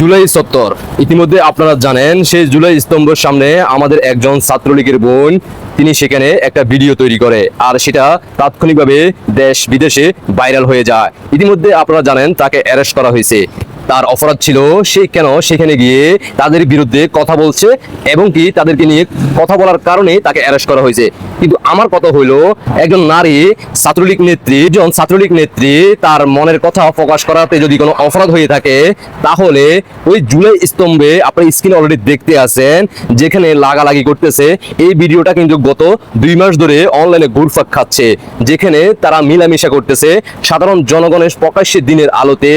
জুলাই সত্তর। ইতিমধ্যে আপনারা জানেন, সেই জুলাই স্তম্ভের সামনে আমাদের একজন ছাত্রলীগের বোন, তিনি সেখানে একটা ভিডিও তৈরি করে, আর সেটা তাৎক্ষণিকভাবে দেশ বিদেশে ভাইরাল হয়ে যায়। ইতিমধ্যে আপনারা জানেন, তাকে অ্যারেস্ট করা হয়েছে। তার অপরাধ ছিল, সে কেন সেখানে গিয়ে তাদের বিরুদ্ধে কথা বলছে এবং কি তাদেরকে নিয়ে কথা বলার কারণে তাকে অ্যারেস্ট করা হয়েছে। কিন্তু আমার কথা হইল, একজন নারী ছাত্রলীগ নেত্রী, একজন ছাত্রলীগ নেত্রী, তার মনের কথা প্রকাশ করাতে যদি কোনো অপরাধ হয়ে থাকে, তাহলে ওই জুলাই স্তম্ভে আপনার স্ক্রিনে অলরেডি দেখতে আছেন, যেখানে লাগালাগি করতেছে। এই ভিডিওটা কিন্তু গত দুই মাস ধরে অনলাইনে ঘুরফাক খাচ্ছে, যেখানে তারা মিলামিশা করতেছে। সাধারণ জনগণের প্রকাশ্যে দিনের আলোতে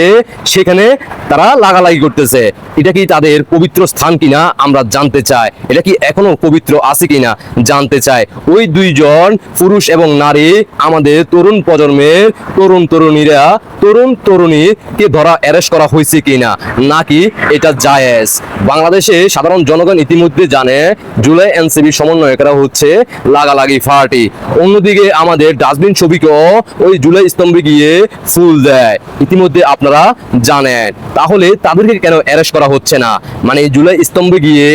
সেখানে তারা লাগালাগি করতেছে। এটা কি তাদের পবিত্র স্থান কিনা আমরা জানতে চাই। এটা কি এখনও পবিত্র আছে কিনা জানতে চাই। ওই দুইজন পুরুষ এবং নারী আমাদের তরুণ প্রজন্মের তরুণ তরুণীরা, তরুণ তরুণীকে ধরা অ্যারেস্ট করা হয়েছে কিনা, নাকি এটা জায়েজ? বাংলাদেশে সাধারণ জনগণ ইতিমধ্যে জানে, জুলাই এনসিবি সমন্বয়করা হচ্ছে লাগালাগি পার্টি। অন্যদিকে আমাদের ডাস্টবিন ছবিকেও ওই জুলাই স্তম্ভে গিয়ে ফুল দেয়। ইতিমধ্যে আপনারা জানেন। তাহলে তাদেরকে কেন অ্যারেস্ট করা হচ্ছে না? মানে জুলাই স্তম্ভে গিয়ে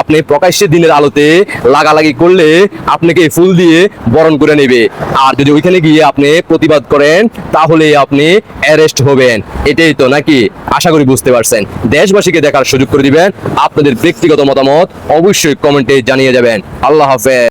আপনি প্রকাশ্যে দিনের আলোতে লাগালাগি করলে আপনাকে ফুল দিয়ে বরণ করে নেবে। আর যদি ওইখানে গিয়ে আপনি প্রতিবাদ করেন, তাহলে আপনি অ্যারেস্ট হবেন। এটাই তো নাকি? আশা করি বুঝতে পারছেন। দেশবাসীকে দেখার সুযোগ করে দিবেন। আপনাদের ব্যক্তিগত মতামত অবশ্যই কমেন্টে জানিয়ে যাবেন। আল্লাহ হাফেজ।